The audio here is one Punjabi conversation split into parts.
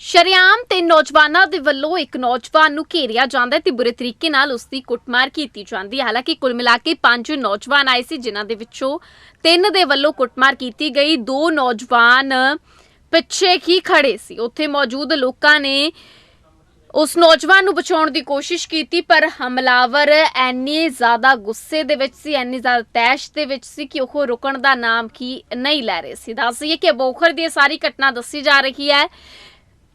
ਸ਼ਰੇਆਮ ਤੇ ਨੌਜਵਾਨਾਂ ਦੇ ਵੱਲੋਂ ਇੱਕ ਨੌਜਵਾਨ ਨੂੰ ਘੇਰਿਆ ਜਾਂਦਾ ਹੈ ਤੇ ਬੁਰੇ ਤਰੀਕੇ ਨਾਲ ਉਸ ਦੀ ਕੁੱਟਮਾਰ ਕੀਤੀ ਜਾਂਦੀ ਹੈ। ਹਾਲਾਂਕਿ ਕੁੱਲ ਮਿਲਾ ਕੇ ਪੰਜ ਨੌਜਵਾਨ ਆਏ ਸੀ, ਜਿਨ੍ਹਾਂ ਦੇ ਵਿੱਚੋਂ ਤਿੰਨ ਦੇ ਵੱਲੋਂ ਕੁੱਟਮਾਰ ਕੀਤੀ ਗਈ। ਦੋ ਨੌਜਵਾਨ ਪਿੱਛੇ ਹੀ ਖੜੇ ਸੀ। ਉੱਥੇ ਮੌਜੂਦ ਲੋਕਾਂ ਨੇ ਉਸ ਨੌਜਵਾਨ ਨੂੰ ਬਚਾਉਣ ਦੀ ਕੋਸ਼ਿਸ਼ ਕੀਤੀ, ਪਰ ਹਮਲਾਵਰ ਐਨੇ ਜ਼ਿਆਦਾ ਗੁੱਸੇ ਦੇ ਵਿੱਚ ਸੀ ਐਨੀ ਜ਼ਿਆਦਾ ਤੈਸ਼ ਦੇ ਵਿੱਚ ਸੀ ਕਿ ਉਹ ਰੁਕਣ ਦਾ ਨਾਮ ਕੀ ਨਹੀਂ ਲੈ ਰਹੇ ਸੀ। ਦੱਸ ਦੱਸੀਏ ਕਿ ਬੋਖਰ ਦੀ ਇਹ ਸਾਰੀ ਘਟਨਾ ਦੱਸੀ ਜਾ ਰਹੀ ਹੈ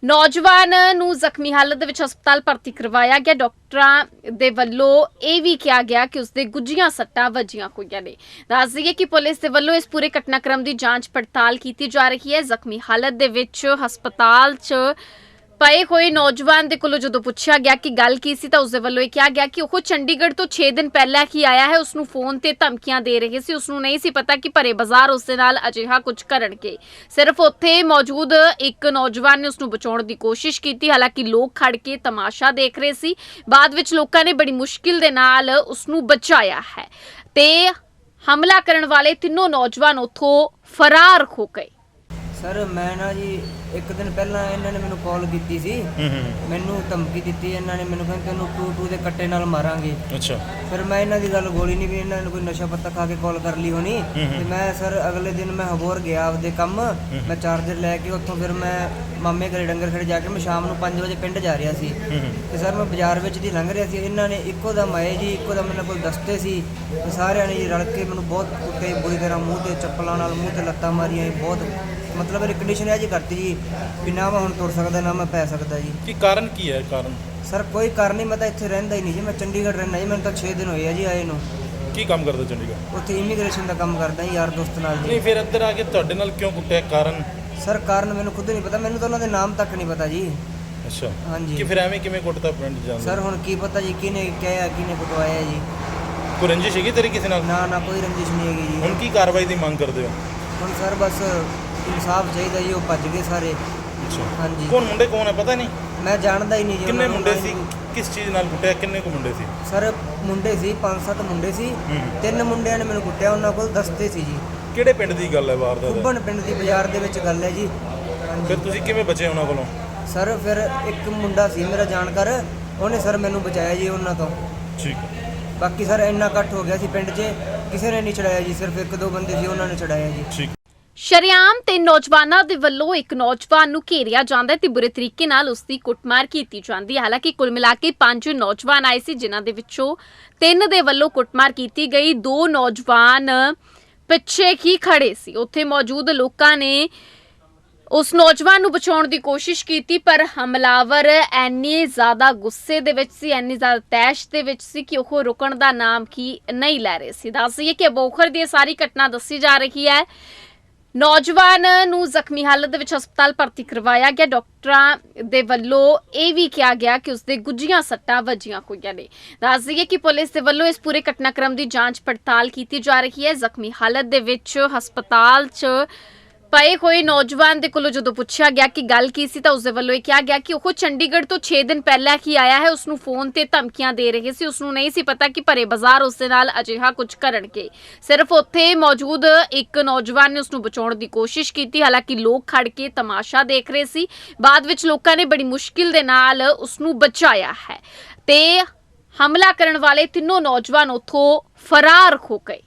ਨੌਜਵਾਨ ਨੂੰ ਜ਼ਖਮੀ ਹਾਲਤ ਦੇ ਵਿੱਚ ਹਸਪਤਾਲ ਭਰਤੀ ਕਰਵਾਇਆ ਗਿਆ। ਡਾਕਟਰਾਂ ਦੇ ਵੱਲੋਂ ਇਹ ਵੀ ਕਿਹਾ ਗਿਆ ਕਿ ਉਸਦੇ ਗੁੱਜੀਆਂ ਸੱਟਾਂ ਵੱਜੀਆਂ ਹੋਈਆਂ ਨੇ। ਦੱਸ ਦਈਏ ਕਿ ਪੁਲਿਸ ਦੇ ਵੱਲੋਂ ਇਸ ਪੂਰੇ ਘਟਨਾਕ੍ਰਮ ਦੀ ਜਾਂਚ ਪੜਤਾਲ ਕੀਤੀ ਜਾ ਰਹੀ ਹੈ। ਜ਼ਖਮੀ ਹਾਲਤ ਦੇ ਵਿੱਚ ਹਸਪਤਾਲ 'ਚ ਪਏ ਹੋਏ ਨੌਜਵਾਨ ਦੇ ਕੋਲੋਂ ਜਦੋਂ ਪੁੱਛਿਆ ਗਿਆ ਕਿ ਗੱਲ ਕੀ ਸੀ ਤਾਂ ਉਸ ਦੇ ਵੱਲੋਂ ਇਹ ਕਿਹਾ ਗਿਆ ਕਿ ਉਹ ਚੰਡੀਗੜ੍ਹ ਤੋਂ 6 ਦਿਨ ਪਹਿਲਾਂ ਹੀ ਆਇਆ ਹੈ ਉਸ ਨੂੰ ਫੋਨ ਤੇ ਧਮਕੀਆਂ ਦੇ ਰਹੇ ਸੀ। ਉਸ ਨੂੰ ਨਹੀਂ ਸੀ ਪਤਾ ਕਿ ਭਰੇ ਬਾਜ਼ਾਰ ਉਸ ਦੇ ਨਾਲ ਅਜਿਹਾ ਕੁਝ ਕਰਨਗੇ। ਸਿਰਫ ਉੱਥੇ ਮੌਜੂਦ ਇੱਕ ਨੌਜਵਾਨ ਨੇ ਉਸ ਨੂੰ ਬਚਾਉਣ ਦੀ ਕੋਸ਼ਿਸ਼ ਕੀਤੀ। ਹਾਲਾਂਕਿ ਲੋਕ ਖੜ ਕੇ ਤਮਾਸ਼ਾ ਦੇਖ ਰਹੇ ਸੀ। ਬਾਅਦ ਵਿੱਚ ਲੋਕਾਂ ਨੇ ਬੜੀ ਮੁਸ਼ਕਿਲ ਦੇ ਨਾਲ ਉਸ ਨੂੰ ਬਚਾਇਆ ਹੈ ਤੇ ਹਮਲਾ ਕਰਨ ਵਾਲੇ ਤਿੰਨੋਂ ਨੌਜਵਾਨ ਉੱਥੋਂ ਫਰਾਰ ਹੋ ਗਏ। ਸਰ ਮੈਂ ਨਾ ਜੀ ਇੱਕ ਦਿਨ ਪਹਿਲਾਂ ਇਹਨਾਂ ਨੇ ਮੈਨੂੰ ਕਾਲ ਕੀਤੀ ਸੀ। ਹੂੰ ਹੂੰ। ਮੈਨੂੰ ਧਮਕੀ ਦਿੱਤੀ ਇਹਨਾਂ ਨੇ ਮੈਨੂੰ ਕਹਿੰਦੇ ਤੈਨੂੰ ਟੂ ਟੂ ਦੇ ਕੱਟੇ ਨਾਲ ਮਾਰਾਂਗੇ। ਅੱਛਾ। ਫਿਰ ਮੈਂ ਇਹਨਾਂ ਦੀ ਗੱਲ ਗੋਲੀ ਨਹੀਂ ਵੀ ਇਹਨਾਂ ਨੇ ਕੋਈ ਨਸ਼ਾ ਪੱਤਾ ਖਾ ਕੇ ਕਾਲ ਕਰ ਲਈ ਹੋਣੀ। ਤੇ ਮੈਂ ਸਰ ਅਗਲੇ ਦਿਨ ਮੈਂ ਹਬੋਰ ਗਿਆ ਆਪਦੇ ਕੰਮ। ਮੈਂ ਚਾਰਜਰ ਲੈ ਕੇ ਉੱਥੋਂ ਫਿਰ ਮੈਂ ਮਾਮੇ ਘਰੇ ਡੰਗਰ ਖੜੇ ਜਾ ਕੇ ਮੈਂ ਸ਼ਾਮ ਨੂੰ 5 ਵਜੇ ਪਿੰਡ ਜਾ ਰਿਹਾ ਸੀ। ਤੇ ਸਰ ਮੈਂ ਬਾਜ਼ਾਰ ਵਿੱਚ ਦੀ ਲੰਘ ਰਿਹਾ ਸੀ। ਇਹਨਾਂ ਨੇ ਇੱਕੋ ਦਮ ਆਏ ਜੀ ਇੱਕੋ ਦਮ ਇਹਨਾਂ ਕੋਲ ਦਸਤੇ ਸੀ। ਤੇ ਸਾਰਿਆਂ ਨੇ ਜੀ ਰਲ ਕੇ ਮੈਨੂੰ ਬਹੁਤ ਕੁੱਟੇ ਬੁਰੀ ਤਰ੍ਹਾਂ ਮੂੰਹ ਤੇ ਚੱਪਲਾਂ ਨਾਲ ਮੂੰਹ ਤੇ ਲੱਤਾਂ ਮਾਰੀਆਂ ਜੀ ਬਹੁਤ ਮਤਲਬ ਮੇਰੀ ਕੰਡੀਸ਼ਨ ਇਹ ਜੀ ਕਰਤੀ ਜੀ ਵੀ ਨਾ ਮੈਂ ਹੁਣ ਤੁਰ ਸਕਦਾ ਨਾ ਮੈਂ ਪੈ ਸਕਦਾ ਜੀ। ਕੀ ਕਾਰਨ ਕੀ ਹੈ ਕਾਰਨ? ਸਰ ਕੋਈ ਕਾਰਨ ਨਹੀਂ ਮੈਂ ਤਾਂ ਇੱਥੇ ਰਹਿੰਦਾ ਹੀ ਨਹੀਂ ਜੀ। ਮੈਂ ਚੰਡੀਗੜ੍ਹ ਰਹਿੰਦਾ ਜੀ ਮੈਨੂੰ ਤਾਂ 6 ਦਿਨ ਹੋਏ ਆ ਜੀ ਆਏ ਨੂੰ। ਕੀ ਕੰਮ ਕਰਦਾ ਚੰਡੀਗੜ੍ਹ? ਉੱਥੇ ਇਮੀਗ੍ਰੇਸ਼ਨ ਦਾ ਕੰਮ ਕਰਦਾ ਜੀ ਯਾਰ ਦੋਸਤ ਨਾਲ ਜੀ। ਨਹੀਂ ਫਿਰ ਇੱਧਰ ਆ ਕੇ ਤੁਹਾਡੇ ਨਾਲ ਕਿਉਂ ਕੁੱਟਿਆ? ਕਾਰਨ? ਸਰ ਕਾਰਨ ਮੈਨੂੰ ਖੁਦ ਨਹੀਂ ਪਤਾ। ਮੈਨੂੰ ਤਾਂ ਉਹਨਾਂ ਦੇ ਨਾਮ ਤੱਕ ਨਹੀਂ ਪਤਾ ਜੀ। ਅੱਛਾ। ਹਾਂਜੀ। ਕਿ ਫਿਰ ਐਵੇਂ ਕਿਵੇਂ ਕੁੱਟਦਾ ਪਿੰਡ ਜਾਂਦਾ ਸਰ ਹੁਣ ਕੀ ਪਤਾ ਜੀ ਕਿਹਨੇ ਕਿਹਾ ਕਿਹਨੇ ਕੁਟਵਾਇਆ ਜੀ। ਕੋਈ ਰੰਜਿਸ਼ ਹੈਗੀ ਤੇਰੀ ਕਿਸੇ ਨਾਲ? ਨਾ ਨਾ ਕੋਈ ਰੰਜਿਸ਼ ਨਹੀਂ ਹੈਗੀ ਜੀ। ਹੁਣ ਕੀ ਕਾਰਵਾਈ ਦੀ ਮੰਗ ਕਰਦੇ ਹੋ? ਹੁਣ ਸਰ ਬਸ ਇਨਸਾਫ ਚਾਹੀਦਾ ਜੀ ਉਹ ਭੱਜ ਗਏ ਸਾਰੇ। ਹਾਂਜੀ। ਕੌਣ ਮੁੰਡੇ ਕੌਣ ਹੈ ਪਤਾ ਨਹੀਂ? ਮੈਂ ਜਾਣਦਾ ਹੀ ਨਹੀਂ ਜੀ ਕਿੰਨੇ ਉਹਨਾਂ ਨੂੰ, ਮੁੰਡੇ ਸੀ? ਹੀ- ਕਿਸ ਚੀਜ਼ ਨਾਲ ਕੁੱਟਿਆ? ਕਿੰਨੇ ਕੁ ਮੁੰਡੇ ਸੀ? ਸਰ ਮੁੰਡੇ ਸੀ ਪੰਜ ਸੱਤ ਮੁੰਡੇ ਸੀ। ਹੂੰ। ਤਿੰਨ ਮੁੰਡਿਆਂ ਨੇ ਮੈਨੂੰ ਕੁੱਟਿਆ ਉਹਨਾਂ ਕੋਲ ਦਸਤੇ ਸੀ ਜੀ। ਕਿਹੜੇ ਪਿੰਡ ਦੀ ਗੱਲ ਹੈ ਵਾਰਦਾਤ? ਕੁੱਬਣ ਪਿੰਡ ਦੀ ਬਾਜ਼ਾਰ ਦੇ ਵਿੱਚ ਗੱਲ ਹੈ ਜੀ। ਹਾਂਜੀ। ਫਿਰ ਤੁਸੀਂ ਕਿਵੇਂ ਬਚੇ ਉਹਨਾਂ ਕੋਲੋਂ? ਸਰ ਫਿਰ ਇੱਕ ਮੁੰਡਾ ਸੀ ਮੇਰਾ ਜਾਣਕਾਰ ਉਹਨੇ ਸਰ ਮੈਨੂੰ ਬਚਾਇਆ ਜੀ ਉਹਨਾਂ ਤੋਂ। ਠੀਕ ਹੈ। ਬਾਕੀ ਸਰ ਇੰਨਾ ਇਕੱਠ ਹੋ ਗਿਆ ਸੀ ਪਿੰਡ 'ਚ। ਕਿਸੇ ਨੇ ਨਹੀਂ ਛੜਾਇਆ ਜੀ ਸਿਰਫ ਇੱਕ ਦੋ ਬੰਦੇ ਸੀ ਉਹਨਾਂ ਨੇ ਛੜਾਇਆ ਜੀ। ਠੀਕ। ਸ਼ਰੇਆਮ ਤੇ ਨੌਜਵਾਨਾਂ ਦੇ ਵੱਲੋਂ ਇੱਕ ਨੌਜਵਾਨ ਨੂੰ ਘੇਰਿਆ ਜਾਂਦਾ ਹੈ ਤੇ ਬੁਰੇ ਤਰੀਕੇ ਨਾਲ ਉਸ ਦੀ ਕੁੱਟਮਾਰ ਕੀਤੀ ਜਾਂਦੀ ਹੈ। ਹਾਲਾਂਕਿ ਕੁੱਲ ਮਿਲਾ ਕੇ ਪੰਜ ਨੌਜਵਾਨ ਆਏ ਸੀ ਜਿਨ੍ਹਾਂ ਦੇ ਵਿੱਚੋਂ ਤਿੰਨ ਦੇ ਵੱਲੋਂ ਕੁੱਟਮਾਰ ਕੀਤੀ ਗਈ। ਦੋ ਨੌਜਵਾਨ ਪਿੱਛੇ ਹੀ ਖੜੇ ਸੀ। ਉੱਥੇ ਮੌਜੂਦ ਲੋਕਾਂ ਨੇ ਉਸ ਨੌਜਵਾਨ ਨੂੰ ਬਚਾਉਣ ਦੀ ਕੋਸ਼ਿਸ਼ ਕੀਤੀ, ਪਰ ਹਮਲਾਵਰ ਐਨੇ ਜ਼ਿਆਦਾ ਗੁੱਸੇ ਦੇ ਵਿੱਚ ਸੀ ਐਨੀ ਜ਼ਿਆਦਾ ਤੈਸ਼ ਦੇ ਵਿੱਚ ਸੀ ਕਿ ਉਹ ਰੁਕਣ ਦਾ ਨਾਮ ਕੀ ਨਹੀਂ ਲੈ ਰਹੇ ਸੀ। ਦੱਸ ਦੱਸੀਏ ਕਿ ਬੋਖਰ ਦੀ ਇਹ ਸਾਰੀ ਘਟਨਾ ਦੱਸੀ ਜਾ ਰਹੀ ਹੈ। ਨੌਜਵਾਨ ਨੂੰ ਜ਼ਖਮੀ ਹਾਲਤ ਦੇ ਵਿੱਚ ਹਸਪਤਾਲ ਭਰਤੀ ਕਰਵਾਇਆ ਗਿਆ। ਡਾਕਟਰਾਂ ਦੇ ਵੱਲੋਂ ਇਹ ਵੀ ਕਿਹਾ ਗਿਆ ਕਿ ਉਸਦੇ ਗੁੱਜੀਆਂ ਸੱਟਾਂ ਵੱਜੀਆਂ ਹੋਈਆਂ ਨੇ। ਦੱਸ ਦਈਏ ਕਿ ਪੁਲਿਸ ਦੇ ਵੱਲੋਂ ਇਸ ਪੂਰੇ ਘਟਨਾਕ੍ਰਮ ਦੀ ਜਾਂਚ ਪੜਤਾਲ ਕੀਤੀ ਜਾ ਰਹੀ ਹੈ। ਜ਼ਖਮੀ ਹਾਲਤ ਦੇ ਵਿੱਚ ਹਸਪਤਾਲ 'ਚ ਪਏ ਹੋਏ ਨੌਜਵਾਨ ਦੇ ਕੋਲੋਂ ਜਦੋਂ ਪੁੱਛਿਆ ਗਿਆ ਕਿ ਗੱਲ ਕੀ ਸੀ ਤਾਂ ਉਸ ਦੇ ਵੱਲੋਂ ਇਹ ਕਿਹਾ ਗਿਆ ਕਿ ਉਹ ਚੰਡੀਗੜ੍ਹ ਤੋਂ 6 ਦਿਨ ਪਹਿਲਾਂ ਹੀ ਆਇਆ ਹੈ। ਉਸ ਨੂੰ ਫੋਨ ਤੇ ਧਮਕੀਆਂ ਦੇ ਰਹੇ ਸੀ। ਉਸ ਨੂੰ ਨਹੀਂ ਸੀ ਪਤਾ ਕਿ ਭਰੇ ਬਾਜ਼ਾਰ ਉਸ ਦੇ ਨਾਲ ਅਜਿਹਾ ਕੁਝ ਕਰਨਗੇ। ਸਿਰਫ ਉੱਥੇ ਮੌਜੂਦ ਇੱਕ ਨੌਜਵਾਨ ਨੇ ਉਸ ਨੂੰ ਬਚਾਉਣ ਦੀ ਕੋਸ਼ਿਸ਼ ਕੀਤੀ। ਹਾਲਾਂਕਿ ਲੋਕ ਖੜ ਕੇ ਤਮਾਸ਼ਾ ਦੇਖ ਰਹੇ ਸੀ। ਬਾਅਦ ਵਿੱਚ ਲੋਕਾਂ ਨੇ ਬੜੀ ਮੁਸ਼ਕਿਲ ਦੇ ਨਾਲ ਉਸ ਨੂੰ ਬਚਾਇਆ ਹੈ। ਤੇ ਹਮਲਾ ਕਰਨ ਵਾਲੇ ਤਿੰਨੋਂ ਨੌਜਵਾਨ ਉੱਥੋਂ ਫਰਾਰ ਹੋ ਗਏ।